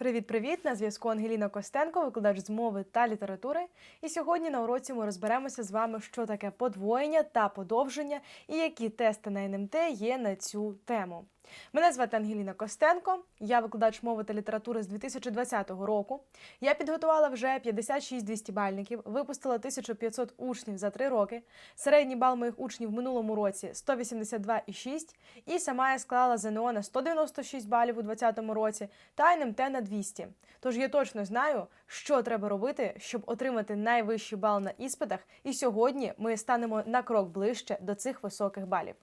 Привіт-привіт! На зв'язку Ангеліна Костенко, викладач з мови та літератури. І сьогодні на уроці ми розберемося з вами, що таке подвоєння та подовження і які тести на НМТ є на цю тему. Мене звати Ангеліна Костенко, я викладач мови та літератури з 2020 року. Я підготувала вже 56 200-бальників, випустила 1500 учнів за 3 роки. Середній бал моїх учнів в минулому році 182,6. І сама я склала ЗНО на 196 балів у 2020 році та НМТ на 200. Тож я точно знаю, що треба робити, щоб отримати найвищий бал на іспитах. І сьогодні ми станемо на крок ближче до цих високих балів.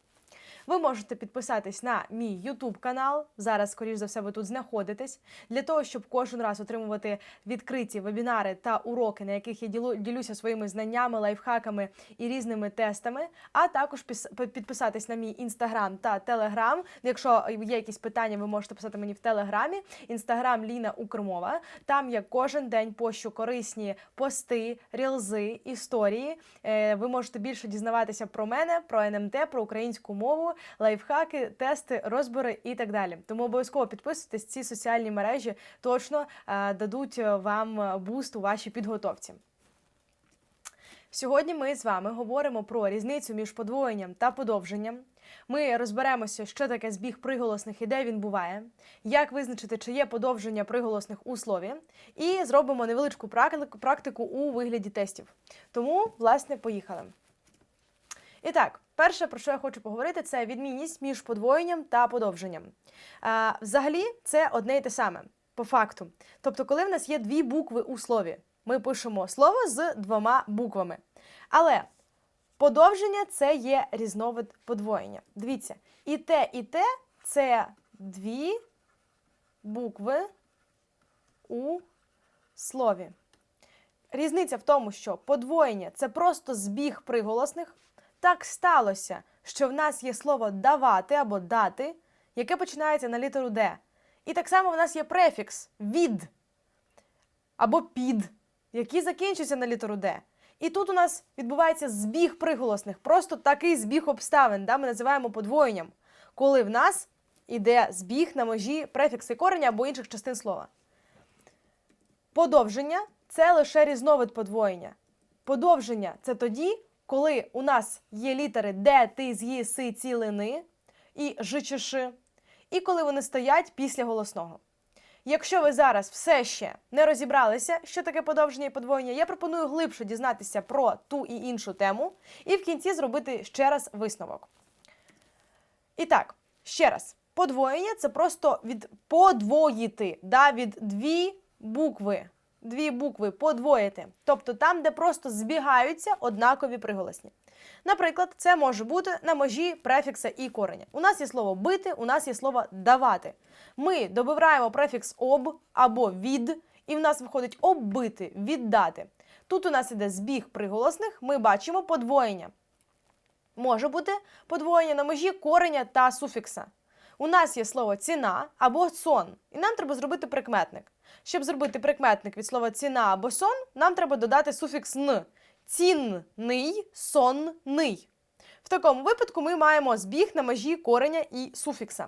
Ви можете підписатись на мій YouTube канал. Зараз, скоріш за все, ви тут знаходитесь для того, щоб кожен раз отримувати відкриті вебінари та уроки, на яких я ділу, ділюся своїми знаннями, лайфхаками і різними тестами. А також підписатись на мій інстаграм та телеграм. Якщо є якісь питання, ви можете писати мені в телеграмі. Інстаграм Ліна Укрмова. Там я кожен день пощу корисні пости, рілзи, історії. Е, Ви можете більше дізнаватися про мене, про НМТ, про українську мову, лайфхаки, тести, розбори і так далі. Тому обов'язково підписуйтесь. Ці соціальні мережі точно е, дадуть е, вам е, буст у вашій підготовці. Сьогодні ми з вами говоримо про різницю між подвоєнням та подовженням. Ми розберемося, що таке збіг приголосних і де він буває, як визначити, чи є подовження приголосних у слові, і зробимо невеличку практику- практику у вигляді тестів. Тому, власне, поїхали. І так, перше, про що я хочу поговорити, це відмінність між подвоєнням та подовженням. А, взагалі, це одне і те саме, по факту. Тобто, коли в нас є дві букви у слові, ми пишемо слово з двома буквами. Але подовження це є різновид подвоєння. Дивіться, і те, і те це дві букви у слові. Різниця в тому, що подвоєння це просто збіг приголосних. Так сталося, що в нас є слово давати або дати, яке починається на літеру Д. І так само в нас є префікс від або під, який закінчується на літеру Д. І тут у нас відбувається збіг приголосних, просто такий збіг обставин, да, ми називаємо подвоєнням, коли в нас іде збіг на межі префікси кореня або інших частин слова. Подовження це лише різновид подвоєння. Подовження це тоді, коли у нас є літери Д, Ти, з, Ї, Си, цілини і Ж і коли вони стоять після голосного. Якщо ви зараз все ще не розібралися, що таке подовження і подвоєння, я пропоную глибше дізнатися про ту і іншу тему, і в кінці зробити ще раз висновок. І так, ще раз, подвоєння це просто від подвоїти, да, від дві букви. Дві букви подвоїти. Тобто там, де просто збігаються однакові приголосні. Наприклад, це може бути на межі префікса і кореня. У нас є слово бити, у нас є слово давати. Ми добираємо префікс об або від, і в нас виходить оббити, віддати. Тут у нас іде збіг приголосних, ми бачимо подвоєння. Може бути подвоєння на межі кореня та суфікса. У нас є слово ціна або сон, і нам треба зробити прикметник. Щоб зробити прикметник від слова ціна або сон, нам треба додати суфікс н. Цінний, сонний. В такому випадку ми маємо збіг на межі кореня і суфікса.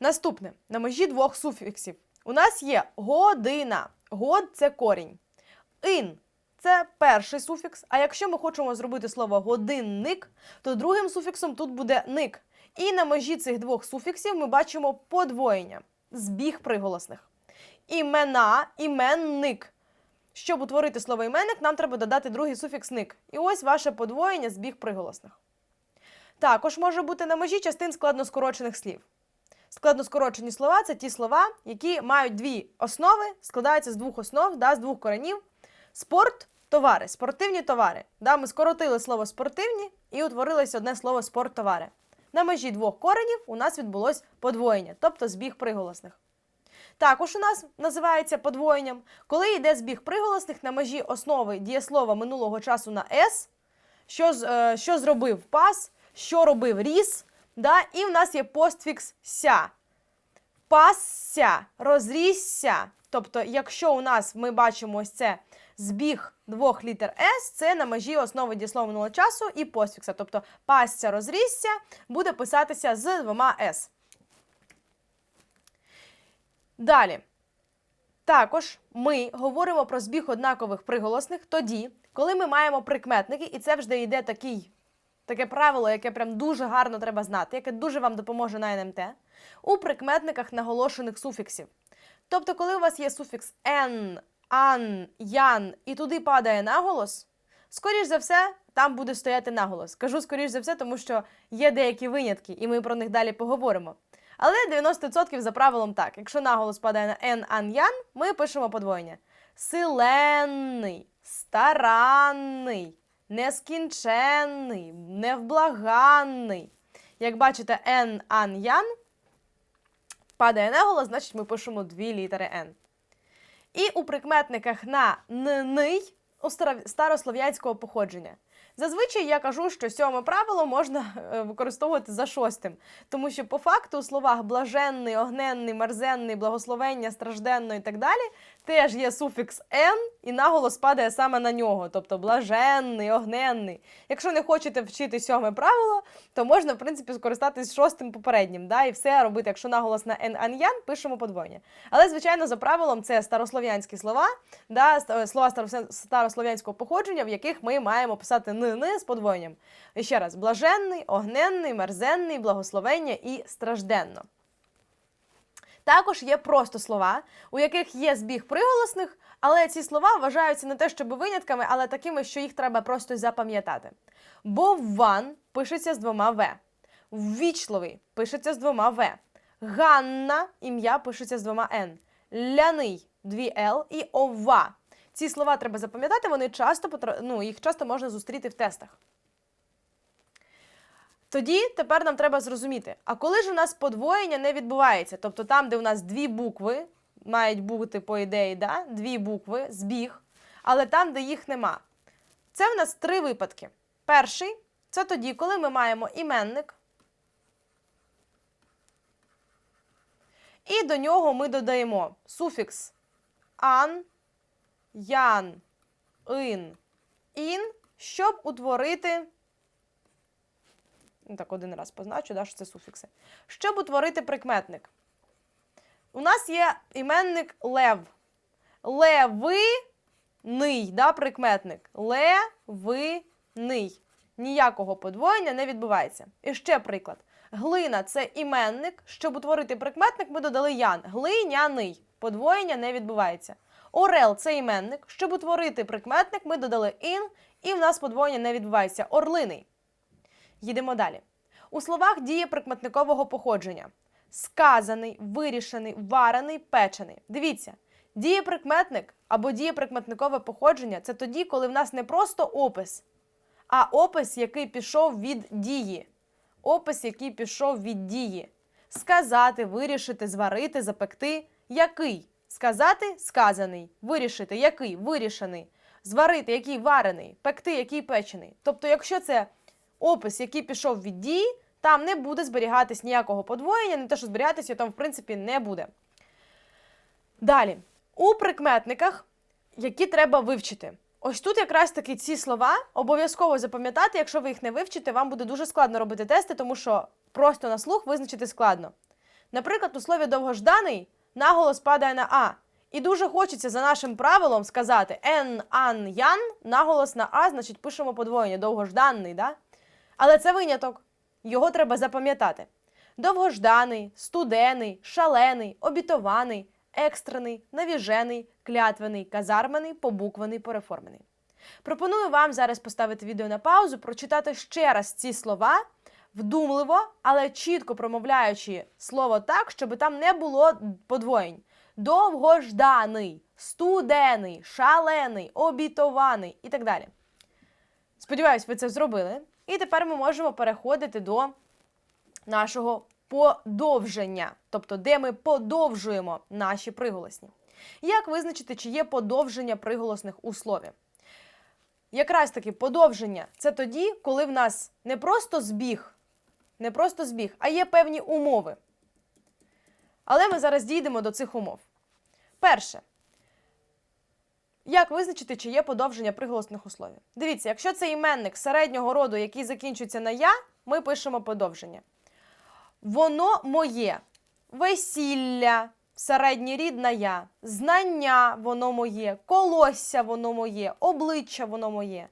Наступне на межі двох суфіксів. У нас є година. Год це корінь. Ин це перший суфікс. А якщо ми хочемо зробити слово годинник, то другим суфіксом тут буде ник. І на межі цих двох суфіксів ми бачимо подвоєння, збіг приголосних. Імена, іменник. Щоб утворити слово іменник, нам треба додати другий суфікс ник. І ось ваше подвоєння збіг приголосних. Також може бути на межі частин складноскорочених слів. Складноскорочені слова це ті слова, які мають дві основи, складаються з двох основ, да, з двох коренів. Спорт, товари, спортивні товари. Да, ми скоротили слово спортивні і утворилось одне слово спорттовари. На межі двох коренів у нас відбулось подвоєння, тобто збіг приголосних. Також у нас називається подвоєнням, коли йде збіг приголосних на межі основи дієслова минулого часу на «с», що, е, що зробив пас, що робив ріс, да, і в нас є постфікс ся. Пасся, розрісся. Тобто, якщо у нас ми бачимо ось це збіг двох літер С, це на межі основи дієслова минулого часу і постфікса. Тобто пасся, розрісся буде писатися з двома С. Далі. Також ми говоримо про збіг однакових приголосних тоді, коли ми маємо прикметники, і це вже йде такий, таке правило, яке прям дуже гарно треба знати, яке дуже вам допоможе на НМТ, у прикметниках наголошених суфіксів. Тобто, коли у вас є суфікс «н», «ан», «ян» і туди падає наголос, скоріш за все, там буде стояти наголос. Кажу скоріш за все, тому що є деякі винятки, і ми про них далі поговоримо. Але 90% за правилом так. Якщо наголос падає на «н», «ан», «ян», ми пишемо подвоєння. Силенний, старанний, нескінченний, невблаганний. Як бачите, «н», «ан», «ян» падає наголос, значить ми пишемо дві літери «н». І у прикметниках на «ний» у старо- старослов'янського походження. Зазвичай я кажу, що сьоме правило можна е, використовувати за шостим, тому що по факту у словах блаженний, огненний, мерзенний, благословення, стражденно і так далі теж є суфікс «н» і наголос падає саме на нього, тобто блаженний, огненний. Якщо не хочете вчити сьоме правило, то можна, в принципі, скористатись шостим попереднім, да, і все робити. Якщо наголос на «н», «ан», «ян», пишемо подвоєння. Але, звичайно, за правилом це старослов'янські слова, да, слова старослов'янського походження, в яких ми маємо писати «ни-ни» з подвоєнням. І ще раз: блаженний, огненний, мерзенний, благословення і стражденно. Також є просто слова, у яких є збіг приголосних, але ці слова вважаються не те, щоб винятками, але такими, що їх треба просто запам'ятати. Бовван пишеться з двома В. Ввічливий пишеться з двома В. Ганна ім'я пишеться з двома Н. Ляний дві Л і ова. Ці слова треба запам'ятати, вони часто ну, їх часто можна зустріти в тестах. Тоді тепер нам треба зрозуміти, а коли ж у нас подвоєння не відбувається, тобто там, де у нас дві букви, мають бути, по ідеї, да? дві букви, збіг, але там, де їх нема. Це в нас три випадки. Перший це тоді, коли ми маємо іменник, і до нього ми додаємо суфікс ан, ян, ин, ін, щоб утворити. Ну, Так, один раз позначу, да, що це суфікси. Щоб утворити прикметник. У нас є іменник лев. Левиний, да, прикметник. Левиний. Ніякого подвоєння не відбувається. І ще приклад. Глина це іменник. Щоб утворити прикметник, ми додали ян. Глиняний. Подвоєння не відбувається. Орел це іменник. Щоб утворити прикметник, ми додали ін, і в нас подвоєння не відбувається. Орлиний. Їдемо далі. У словах діє прикметникового походження: сказаний, вирішений, варений, печений. Дивіться, дієприкметник або дієприкметникове походження це тоді, коли в нас не просто опис, а опис, який пішов від дії. Опис, який пішов від дії. Сказати, вирішити, зварити, запекти. Який? Сказати сказаний. Вирішити, який вирішений. Зварити, який варений, пекти, який печений. Тобто, якщо це опис, який пішов від дії, там не буде зберігатись ніякого подвоєння, не те, що зберігатися, там, в принципі, не буде. Далі, у прикметниках, які треба вивчити. Ось тут якраз таки ці слова обов'язково запам'ятати, якщо ви їх не вивчите, вам буде дуже складно робити тести, тому що просто на слух визначити складно. Наприклад, у слові довгожданий наголос падає на А. І дуже хочеться за нашим правилом сказати ен, ан, ян, наголос на А, значить пишемо подвоєння, довгожданий, да? Але це виняток. Його треба запам'ятати. Довгожданий, студений, шалений, обітований, екстрений, навіжений, клятвений, казармений, побукваний, переформений. Пропоную вам зараз поставити відео на паузу, прочитати ще раз ці слова вдумливо, але чітко промовляючи слово так, щоб там не було подвоєнь. Довгожданий, студений, шалений, обітований і так далі. Сподіваюсь, ви це зробили. І тепер ми можемо переходити до нашого подовження, тобто де ми подовжуємо наші приголосні. Як визначити, чи є подовження приголосних у слові? Якраз таки подовження це тоді, коли в нас не просто збіг, не просто збіг, а є певні умови. Але ми зараз дійдемо до цих умов. Перше. Як визначити, чи є подовження приголосних у слові? Дивіться, якщо це іменник середнього роду, який закінчується на я, ми пишемо подовження. Воно моє. Весілля, середній рід на я, знання воно моє, колосся воно моє, обличчя воно моє.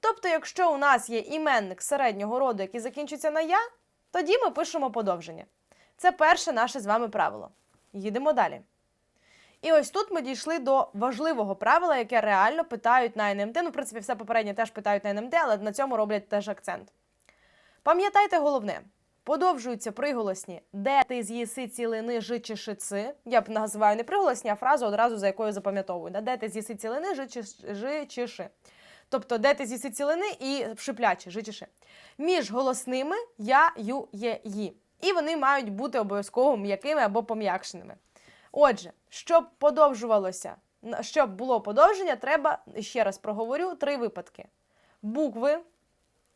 Тобто, якщо у нас є іменник середнього роду, який закінчується на я, тоді ми пишемо подовження. Це перше наше з вами правило. Їдемо далі. І ось тут ми дійшли до важливого правила, яке реально питають на НМТ. Ну, в принципі, все попереднє теж питають на НМТ, але на цьому роблять теж акцент. Пам'ятайте головне: подовжуються приголосні де ти з'їси цілини жи чи шици. Я б називаю не приголосні, а фразу одразу за якою запам'ятовую. Де ти з'їси цілини жи чи. Тобто, де ти з'їси цілини і шиплячі, жи чи ши. Між голосними я, ю, є, ї. І вони мають бути обов'язково м'якими або пом'якшеними. Отже, щоб подовжувалося, щоб було подовження, треба ще раз проговорю три випадки: букви.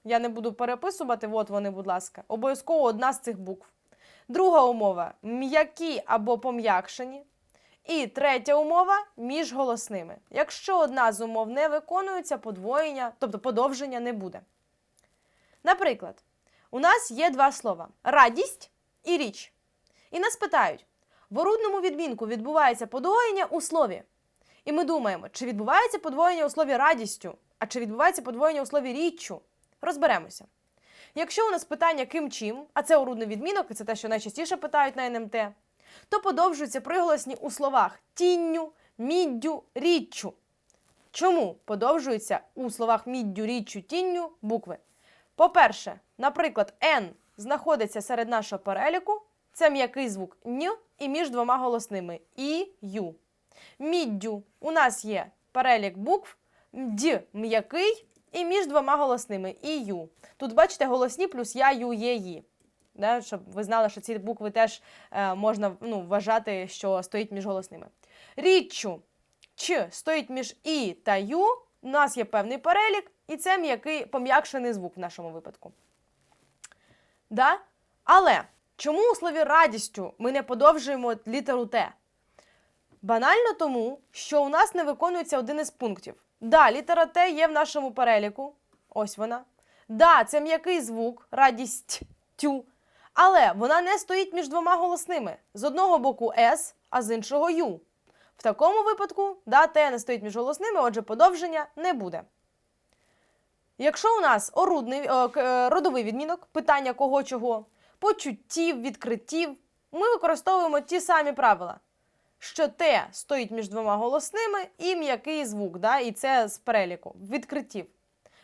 Я не буду переписувати, от вони, будь ласка. Обов'язково одна з цих букв. Друга умова м'які або пом'якшені. І третя умова між голосними. Якщо одна з умов не виконується, подвоєння, тобто подовження не буде. Наприклад, у нас є два слова: радість і річ. І нас питають: в орудному відмінку відбувається подвоєння у слові. І ми думаємо, чи відбувається подвоєння у слові радістю, а чи відбувається подвоєння у слові річчю. Розберемося. Якщо у нас питання ким чим, а це орудний відмінок, і це те, що найчастіше питають на НМТ, то подовжуються приголосні у словах тінню, міддю, річчю. Чому подовжуються у словах міддю, річчю, тінню букви? По-перше, наприклад, Н знаходиться серед нашого переліку, це м'який звук н і між двома голосними і ю. Міддю у нас є перелік букв д м'який і між двома голосними і ю. Тут бачите голосні плюс я, ю, є, ї. Да, щоб ви знали, що ці букви теж е, можна ну, вважати, що стоїть між голосними. Річчю ч стоїть між і та ю. У нас є певний перелік, і це м'який пом'якшений звук в нашому випадку. Да? Але чому у слові радістю ми не подовжуємо літеру Т? Банально тому, що у нас не виконується один із пунктів. Да, літера Т є в нашому переліку. Ось вона. Да, це м'який звук, радість тю. Але вона не стоїть між двома голосними. З одного боку С, а з іншого Ю. В такому випадку да, Т не стоїть між голосними, отже, подовження не буде. Якщо у нас орудний, о, е, родовий відмінок, питання кого чого, почуттів, відкриттів, ми використовуємо ті самі правила що Т стоїть між двома голосними і м'який звук, да, і це з переліку, відкриттів.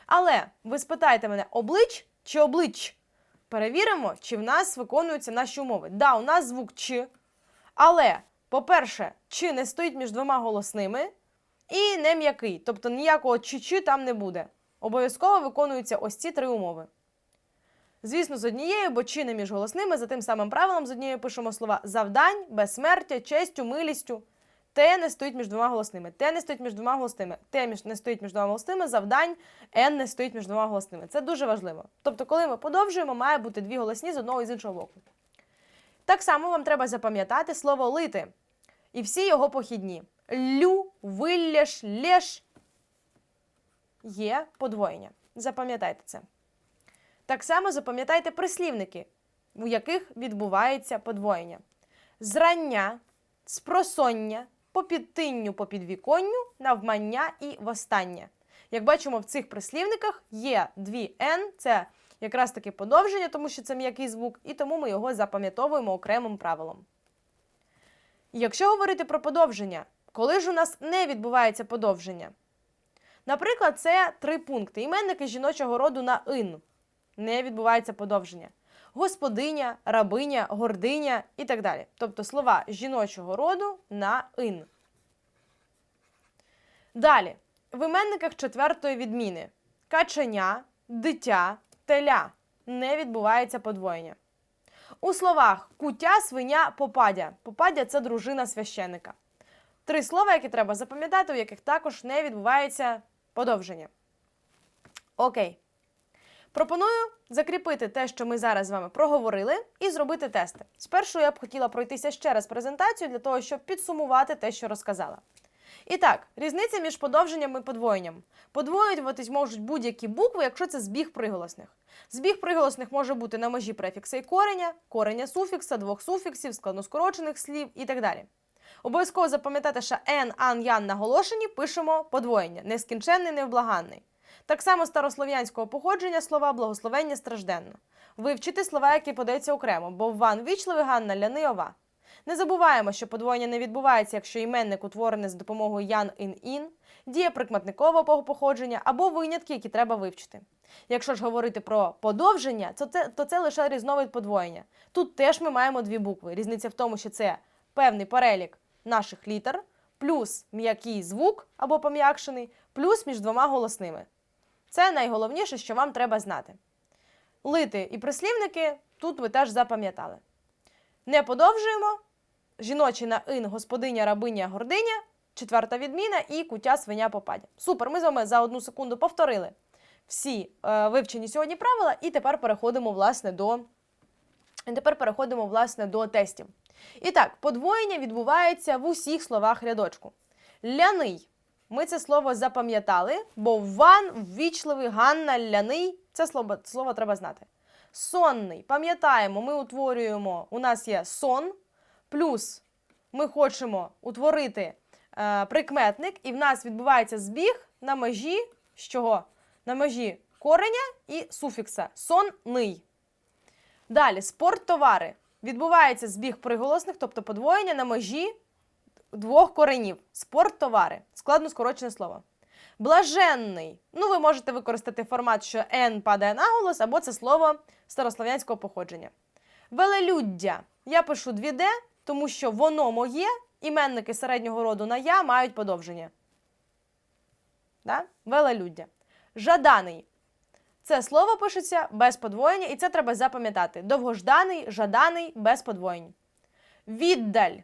Але ви спитаєте мене, облич чи облич? Перевіримо, чи в нас виконуються наші умови. Да, у нас звук Ч, але, по-перше, Ч не стоїть між двома голосними і не м'який. Тобто ніякого чи-чи там не буде. Обов'язково виконуються ось ці три умови. Звісно, з однією, бо чи не між голосними, за тим самим правилом з однією пишемо слова завдань, безсмертя, честю, милістю. Т не стоїть між двома голосними. Т не стоїть між двома голосними. Т не стоїть між двома голосними, завдань, Н не стоїть між двома голосними. Це дуже важливо. Тобто, коли ми подовжуємо, має бути дві голосні з одного і з іншого боку. Так само вам треба запам'ятати слово лити і всі його похідні. Лю, вилєш, лєш є подвоєння. Запам'ятайте це. Так само запам'ятайте прислівники, у яких відбувається подвоєння. Зрання, спросоння, попідтинню по підвіконню, навмання і востання. Як бачимо, в цих прислівниках є дві «н», це якраз таки подовження, тому що це м'який звук, і тому ми його запам'ятовуємо окремим правилом. Якщо говорити про подовження, коли ж у нас не відбувається подовження? Наприклад, це три пункти: іменники жіночого роду на ин не відбувається подовження. Господиня, рабиня, гординя і так далі. Тобто слова жіночого роду на ин. Далі. В іменниках четвертої відміни каченя, дитя, теля не відбувається подвоєння. У словах кутя, свиня, попадя. Попадя це дружина священика. Три слова, які треба запам'ятати, у яких також не відбувається подовження. Окей. Пропоную закріпити те, що ми зараз з вами проговорили, і зробити тести. Спершу я б хотіла пройтися ще раз презентацію для того, щоб підсумувати те, що розказала. І так, різниця між подовженням і подвоєнням. Подвоюватись можуть будь-які букви, якщо це збіг приголосних. Збіг приголосних може бути на межі префікса і кореня, кореня суфікса, двох суфіксів, складноскорочених слів і так далі. Обов'язково запам'ятати, що ен, ан, ян наголошені пишемо подвоєння, нескінченний, невблаганний. Так само старослов'янського походження слова благословення стражденно. Вивчити слова, які подаються окремо, бо ван вічливий, ганна, ляни, ова. Не забуваємо, що подвоєння не відбувається, якщо іменник утворений з допомогою ян ін ін, дія прикметникового походження або винятки, які треба вивчити. Якщо ж говорити про подовження, то це, то це лише різновид подвоєння. Тут теж ми маємо дві букви. Різниця в тому, що це певний перелік наших літер, плюс м'який звук або пом'якшений, плюс між двома голосними. Це найголовніше, що вам треба знати. Лити і прислівники тут ви теж запам'ятали. Не подовжуємо. Жіночі на ин, господиня, рабиня, гординя, четверта відміна і кутя свиня попадя. Супер, ми з вами за одну секунду повторили всі е, вивчені сьогодні правила, і тепер переходимо власне до і тепер переходимо власне до тестів. І так, подвоєння відбувається в усіх словах рядочку. Ляний. Ми це слово запам'ятали, бо ван, ввічливий, ганна, ляний це слово, слово треба знати. Сонний. Пам'ятаємо, ми утворюємо, у нас є сон, плюс ми хочемо утворити е, прикметник, і в нас відбувається збіг на межі з чого? На межі кореня і суфікса сонний. Далі, спорттовари. Відбувається збіг приголосних, тобто подвоєння на межі двох коренів. Спорттовари. Складно скорочене слово. Блаженний. Ну, ви можете використати формат, що Н падає наголос, або це слово старослов'янського походження. Велелюддя. Я пишу 2D, тому що воно моє, іменники середнього роду на я мають подовження. Да? Велелюддя. Жаданий. Це слово пишеться без подвоєння, і це треба запам'ятати. Довгожданий, жаданий, без подвоєнь. Віддаль.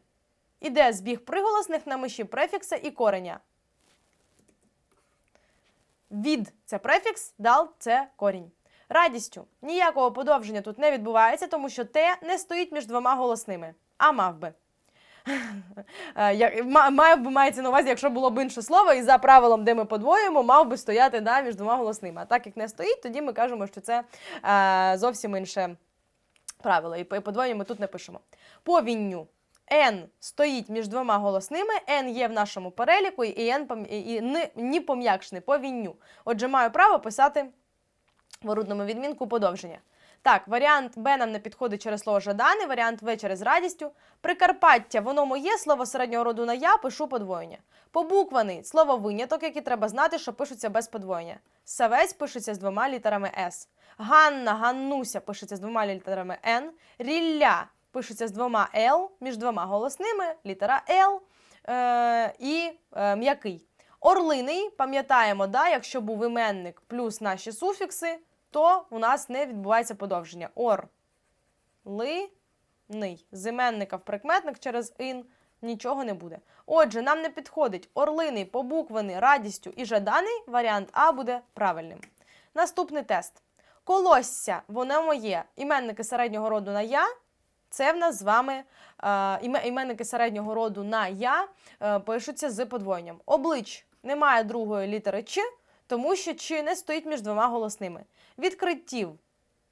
Іде збіг приголосних на межі префікса і кореня. Від це префікс, дал це корінь. Радістю. Ніякого подовження тут не відбувається, тому що те не стоїть між двома голосними, а мав би. Е, як- ма- Має б мається на увазі, якщо було б інше слово, і за правилом, де ми подвоюємо, мав би стояти да, між двома голосними. А так як не стоїть, тоді ми кажемо, що це е, зовсім інше правило. І по- подвоєння ми тут не пишемо. Повінню. Н стоїть між двома голосними, Н є в нашому переліку, і пом- і, ні пом'якшений, повінню. Отже, маю право писати в орудному відмінку подовження. Так, варіант Б нам не підходить через слово жаданий, варіант В через радістю. Прикарпаття, воно моє, слово середнього роду на я, пишу подвоєння. Побукваний слово виняток, яке треба знати, що пишуться без подвоєння. Савець пишеться з двома літерами С. Ганна, Ганнуся пишеться з двома літерами Н. Рілля пишеться з двома Л, між двома голосними, літера Л е, і е, м'який. Орлиний, пам'ятаємо, да, якщо був іменник плюс наші суфікси, то у нас не відбувається подовження. Ор. Ли. Ний. З іменника в прикметник через ин нічого не буде. Отже, нам не підходить орлиний, побуквений, радістю і жаданий. Варіант А буде правильним. Наступний тест. Колосся, воно моє. Іменники середнього роду на я. Це в нас з вами е, іменники середнього роду на я е, пишуться з подвоєнням. Облич немає другої літери Ч, тому що Ч не стоїть між двома голосними. Відкриттів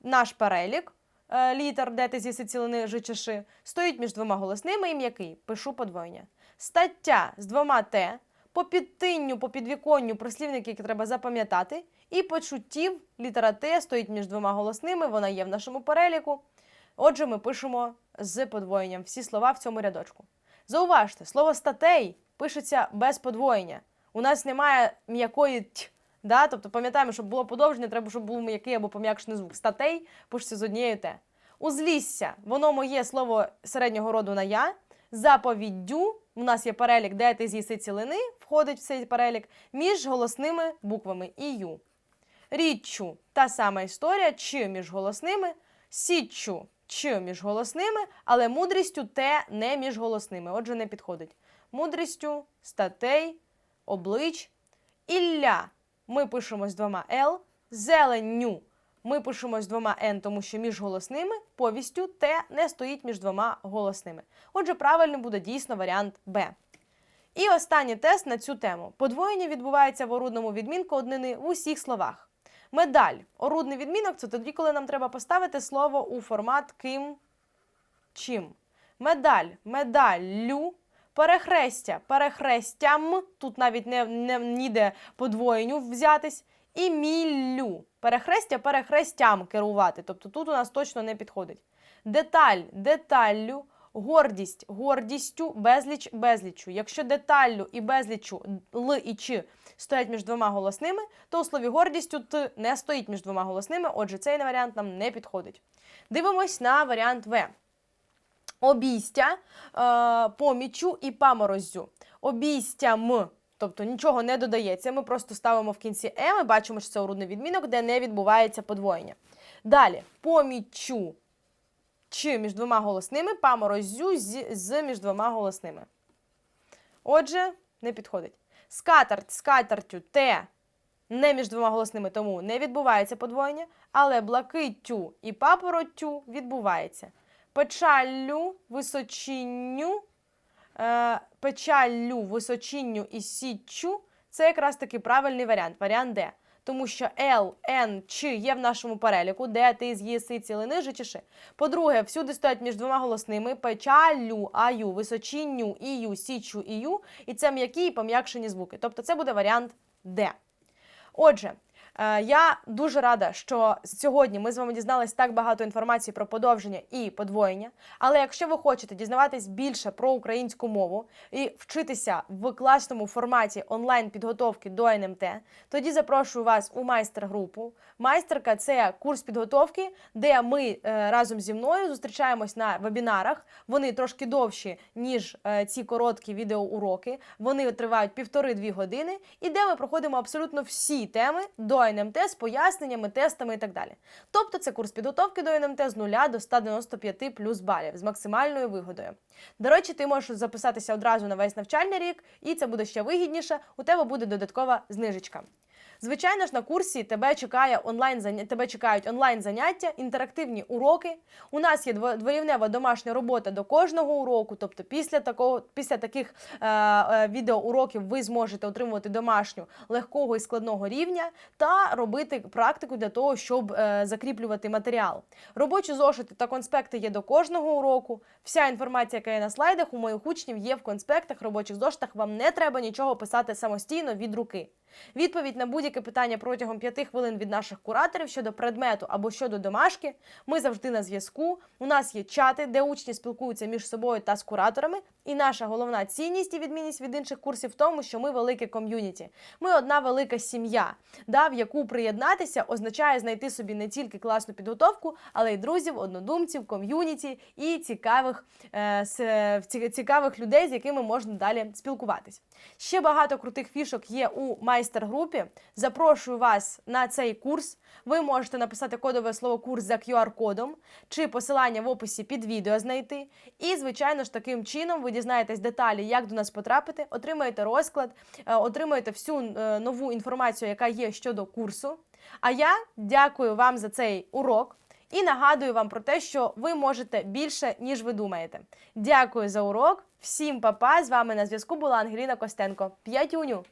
наш перелік е, літер, де ти з'їси цілини жичиши, стоїть між двома голосними і м'який. Пишу подвоєння. Стаття з двома Т, по підтинню, по підвіконню прислівники, які треба запам'ятати, і почуттів літера Т стоїть між двома голосними, вона є в нашому переліку. Отже, ми пишемо з подвоєнням всі слова в цьому рядочку. Зауважте, слово статей пишеться без подвоєння. У нас немає м'якої т. Да? Тобто пам'ятаємо, щоб було подовження, треба, щоб був м'який або пом'якшений звук. Статей пишеться з однією Т. Узлісся, воно моє слово середнього роду на я. Заповіддю, у нас є перелік, де ти з'їси цілини, входить в цей перелік, між голосними буквами і ю. Річчю та сама історія, чи між голосними, січчю чи між голосними, але мудрістю те не між голосними. Отже, не підходить. Мудрістю, статей, облич. Ілля ми пишемо з двома Л. Зеленню ми пишемо з двома Н, тому що між голосними, повістю те не стоїть між двома голосними. Отже, правильним буде дійсно варіант Б. І останній тест на цю тему. Подвоєння відбувається в орудному відмінку однини в усіх словах. Медаль. Орудний відмінок це тоді, коли нам треба поставити слово у формат ким чим. Медаль, медаллю, перехрестя, перехрестям. Тут навіть не, не ніде подвоєнню взятись. І міллю. Перехрестя перехрестям керувати. Тобто тут у нас точно не підходить. Деталь, деталлю, гордість, гордістю, безліч, безліччю. Якщо деталлю і безліччю л і ч стоять між двома голосними, то у слові гордістю т не стоїть між двома голосними. Отже, цей варіант нам не підходить. Дивимось на варіант В. Обійстя, е, помічу і памороззю. Обійстям, тобто нічого не додається. Ми просто ставимо в кінці е, ми бачимо, що це урудний відмінок, де не відбувається подвоєння. Далі, помічу чи між двома голосними, памороззю з, з між двома голосними. Отже, не підходить. Скатерть, скатертю, те не між двома голосними, тому не відбувається подвоєння, але блакиттю і папороттю відбувається. Печаллю, височинню, е, печаллю, височинню і січчю це якраз таки правильний варіант, варіант Д. Тому що Л, Н, Ч є в нашому переліку, де ти з'їси цілини, ж чи. По-друге, всюди стоять між двома голосними печалю, аю, височінню, ію, січу, ію. І це м'які і пом'якшені звуки. Тобто це буде варіант Д. Отже, я дуже рада, що сьогодні ми з вами дізналися так багато інформації про подовження і подвоєння. Але якщо ви хочете дізнаватись більше про українську мову і вчитися в класному форматі онлайн підготовки до НМТ, тоді запрошую вас у майстер-групу. Майстерка це курс підготовки, де ми е, разом зі мною зустрічаємось на вебінарах. Вони трошки довші, ніж е, ці короткі відеоуроки. Вони тривають півтори-дві години, і де ми проходимо абсолютно всі теми до НМТ з поясненнями, тестами і так далі. Тобто це курс підготовки до НМТ з 0 до 195 плюс балів з максимальною вигодою. До речі, ти можеш записатися одразу на весь навчальний рік, і це буде ще вигідніше. У тебе буде додаткова знижечка. Звичайно ж, на курсі тебе чекає онлайн тебе чекають онлайн заняття, інтерактивні уроки. У нас є дво- двоєвнева домашня робота до кожного уроку. Тобто, після такого, після таких е, е, відеоуроків ви зможете отримувати домашню легкого і складного рівня та робити практику для того, щоб е, закріплювати матеріал. Робочі зошити та конспекти є до кожного уроку. Вся інформація, яка є на слайдах, у моїх учнів є в конспектах, робочих зошитах. Вам не треба нічого писати самостійно від руки. Відповідь на будь-яке питання протягом 5 хвилин від наших кураторів щодо предмету або щодо домашки. Ми завжди на зв'язку. У нас є чати, де учні спілкуються між собою та з кураторами. І наша головна цінність і відмінність від інших курсів в тому, що ми велике ком'юніті. Ми одна велика сім'я, да, в яку приєднатися означає знайти собі не тільки класну підготовку, але й друзів, однодумців, ком'юніті і цікавих, е, цікавих людей, з якими можна далі спілкуватись. Ще багато крутих фішок є у майстер-групі. Запрошую вас на цей курс. Ви можете написати кодове слово курс за QR-кодом чи посилання в описі під відео знайти. І, звичайно ж, таким чином ви дізнаєтесь деталі, як до нас потрапити, отримаєте розклад, е, отримаєте всю е, нову інформацію, яка є щодо курсу. А я дякую вам за цей урок. І нагадую вам про те, що ви можете більше, ніж ви думаєте. Дякую за урок. Всім па-па! З вами на зв'язку була Ангеліна Костенко. П'ятюню!